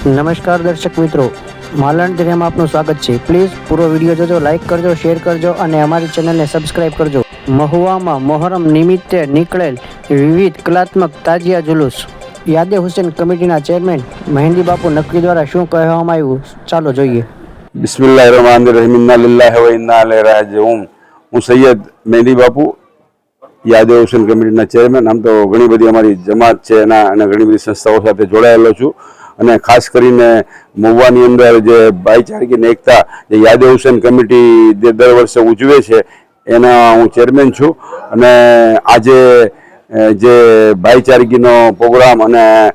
નમસ્કાર દર્શક મિત્રો, માલણ દરિયામાં આપનું સ્વાગત છે. પ્લીઝ પૂરો વીડિયો જોજો લાઇક કરજો શેર કરજો અને અમારી ચેનલને સબસ્ક્રાઇબ કરજો. મહુવામાં મોહરમ નિમિત્તે નીકળેલ વિવિધ કલાત્મક તાજિયા જુલુસ. યાદે હુસેન કમિટીના ચેરમેન મહેંદી બાપુ નકવી દ્વારા શું કહેવામાં આવ્યું? ચાલો જોઈએ. બિસ્મિલ્લાહ રહમાન રહીમ. ઇન્ના લિલ્લાહ વ ઇન્ના ઇલૈહી રાજીઉન. હું સૈયદ મહેંદી બાપુ યાદવ હુસેન કમિટીના ચેરમેન આમ તો ઘણી બધી અમારી જમાત છે એના અને ઘણી બધી સંસ્થાઓ સાથે જોડાયેલો છું. અને ખાસ કરીને મહુવાની અંદર જે ભાઈચારકીની એકતા જે યાદવ હુસેન કમિટી જે દર વર્ષે ઉજવે છે, એના હું ચેરમેન છું. અને આજે જે ભાઈચારકીનો પ્રોગ્રામ અને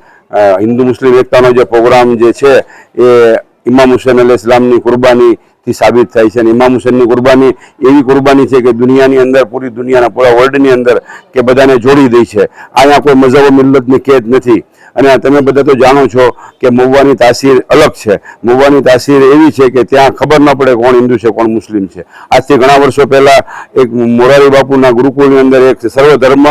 હિન્દુ મુસ્લિમ એકતાનો જે પ્રોગ્રામ જે છે, એ ઇમામ હુસેન અલ ઇસ્લામની કુરબાનીથી સાબિત થાય છે. અને ઇમામ હુસેનની કુરબાની એવી કુરબાની છે કે દુનિયાની અંદર, પૂરી દુનિયાના પૂરા વર્લ્ડની અંદર, કે બધાને જોડી દઈ છે. અહીંયા કોઈ મઝહબ મિલ્લતની કેદ નથી. અને તમે બધા તો જાણો છો કે મહુવાની તાસીર અલગ છે. મહુવાની તાસીર એવી છે કે ત્યાં ખબર ન પડે કોણ હિન્દુ છે, કોણ મુસ્લિમ છે. આજથી ઘણા વર્ષો પહેલાં એક મોરારી બાપુના ગુરુકુળની અંદર એક સર્વધર્મ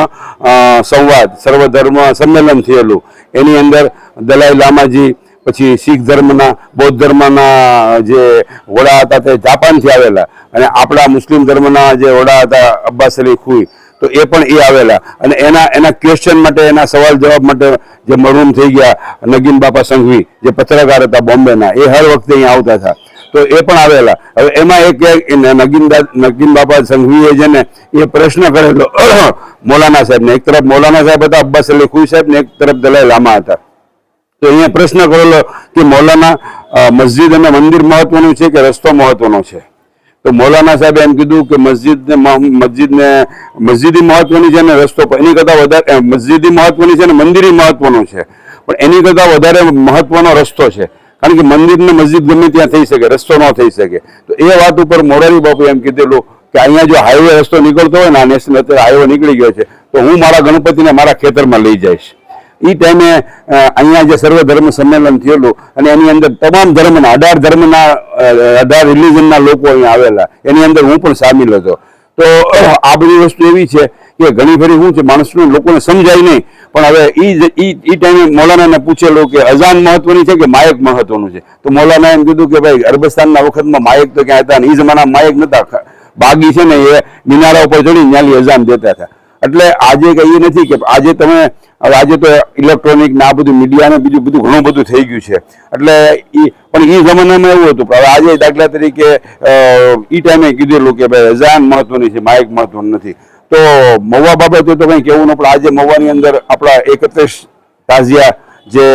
સંવાદ, સર્વધર્મ સંમેલન થયેલું. એની અંદર દલાઈ લામાજી, પછી શીખ ધર્મના, બૌદ્ધ ધર્મના જે વડા હતા તે જાપાનથી આવેલા. અને આપણા મુસ્લિમ ધર્મના જે વડા હતા અબ્બાસ અલી ખુઈ તો એ પણ એ આવેલા. અને એના એના ક્વેશ્ચન માટે, એના સવાલ જવાબ માટે જે મરૂમ થઈ ગયા, નગીન બાપા સંઘવી, જે પત્રકાર હતા બોમ્બેના, એ હર વખતે અહીંયા આવતા હતા. તો એ પણ આવેલા. હવે એમાં એક નગીન નગીન બાપા સંઘવીએ છે ને એ પ્રશ્ન કરેલો મૌલાના સાહેબને. એક તરફ મૌલાના સાહેબ હતા, અબ્બાસ અલી સાહેબ ને એક તરફ દલાઈ લામા હતા. તો અહીંયા પ્રશ્ન કરેલો કે મૌલાના મસ્જિદ અને મંદિર મહત્વનું છે કે રસ્તો મહત્વનો છે? તો મૌલાના સાહેબે એમ કીધું કે મસ્જિદને મસ્જિદને, મસ્જિદી મહત્વની છે ને રસ્તો પર, એની કરતાં વધારે મસ્જિદી મહત્વની છે ને મંદિરી મહત્વનું છે. પણ એની કરતાં વધારે મહત્વનો રસ્તો છે. કારણ કે મંદિર ને મસ્જિદ ગમે ત્યાં થઈ શકે, રસ્તો ન થઈ શકે. તો એ વાત ઉપર મોરારી બાપુ એમ કીધેલું કે અહીંયા જો હાઈવે રસ્તો નીકળતો હોય ને, આ નેશનલ હાઈવે નીકળી ગયો છે, તો હું મારા ગણપતિને મારા ખેતરમાં લઈ જઈશ. એ ટાઈમે અહીંયા જે સર્વ ધર્મ સંમેલન થયેલું અને એની અંદર તમામ ધર્મના, અઢાર ધર્મના અઢાર રિલિજનના લોકો અહીંયા આવેલા. એની અંદર હું પણ સામેલ હતો. તો આ બધી વસ્તુ એવી છે કે ઘણી ફરી શું છે, માણસને લોકોને સમજાય નહીં. પણ હવે એ જ એ ટાઈમે મૌલાનાને પૂછેલું કે અજાન મહત્વની છે કે માયક મહત્વનું છે? તો મૌલાના એમ કીધું કે ભાઈ, અરબસ્તાનના વખતમાં માયક તો ક્યાં હતા ને એ જમાના માયક નતા. બાગી છે ને એ મિનારા ઉપર ચડી ન્યાલી અજાન દેતા હતા. એટલે આજે કઈ નથી કે આજે તમે હવે આજે તો ઇલેક્ટ્રોનિક ને બધું મીડિયા ને બીજું બધું ઘણું બધું થઈ ગયું છે. એટલે ઈ, પણ એ જમાનામાં એવું હતું પણ આજે દાખલા તરીકે એ ટાઈમે કીધેલું કે ભાઈ અઝાન મહત્વની છે, માઇક મહત્વનું નથી. તો મહુવા બાબતે તો કંઈ કહેવું ન પણ આજે મહુવાની અંદર આપણા એકત્રીસ તાજિયા જે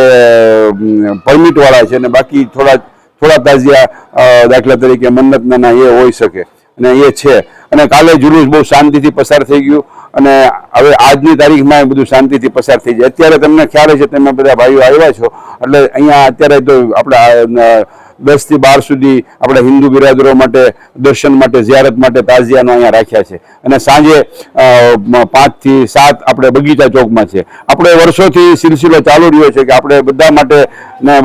પરમિટવાળા છે ને બાકી થોડા થોડા તાજિયા દાખલા તરીકે મન્નતના એ હોઈ શકે. અને એ છે. અને કાલે જુલુસ બહુ શાંતિથી પસાર થઈ ગયું. અને હવે આજની તારીખમાં એ બધું શાંતિથી પસાર થઈ જાય. અત્યારે તમને ખ્યાલ છે તમે બધા ભાઈઓ આવ્યા છો. એટલે અહીંયા અત્યારે તો આપણે દસથી બાર સુધી આપણે હિન્દુ બિરાદરો માટે, દર્શન માટે, ઝિયારત માટે તાજિયાનો અહીંયા રાખ્યા છે. અને સાંજે પાંચથી સાત આપણે બગીચા ચોકમાં છે. આપણે વર્ષોથી સિલસિલો ચાલુ રહ્યો છે કે આપણે બધા માટે ને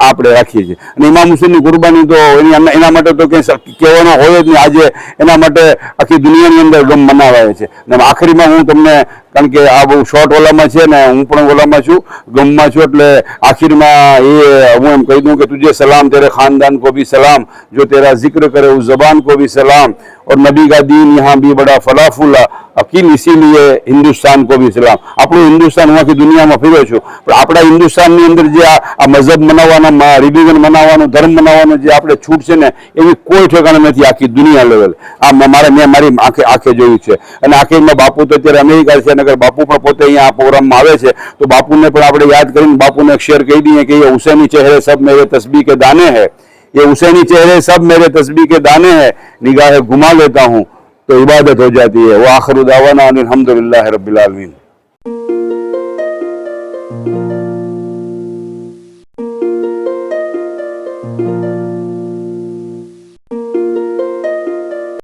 આપણે રાખીએ છીએ. અને ઇમામ હુસેનની કુરબાની તો એની એના- માટે તો કંઈ કહેવાનો હોય જ નહીં. આજે એના માટે આખી દુનિયાની અંદર ગમ મનાવાય છે. અને આખરીમાં હું તમને کار کے آ بہت شاٹ ولا ہے وہ چُھ گم میں چلے آخر میں یہ ہوں کہ تجھے سلام تیرے خاندان کو بھی سلام جو تیرا ذکر کرے اس زبان کو بھی سلام اور نبی کا دین یہاں بھی بڑا فلافلا अकील इसीलिए हिंदुस्तान को भी सलाम આપણું હિન્દુસ્તાન હું આખી દુનિયામાં ફર્યો છું પણ આપણા હિન્દુસ્તાનની અંદર જે આ આ મઝહબ મનાવવાનો રિલિજન મનાવવાનો ધર્મ મનાવવાનો જે આપણે છૂટ છે ને એવી કોઈ ઠેકાણે નથી આખી દુનિયા લેવલ આ મ- મારે મેં મારી આંખે આંખે જોયું છે અને આખીમાં બાપુ તો અત્યારે અમેરિકા છે નગર બાપુ પણ પોતે અહીંયા આ પ્રોગ્રામમાં આવે છે તો બાપુને પણ આપણે યાદ કરીને બાપુને એક શેર કહી દઈએ કે એ હુસૈની ચહેરે સબ મેરે તસ્બી કે દાને હૈ ये हुसैनी चेहरे सब मेरे तस्बीह के दाने हैं निगाहें घुमा लेता हूँ तो इबादत हो जाती है वो आखिर दावाना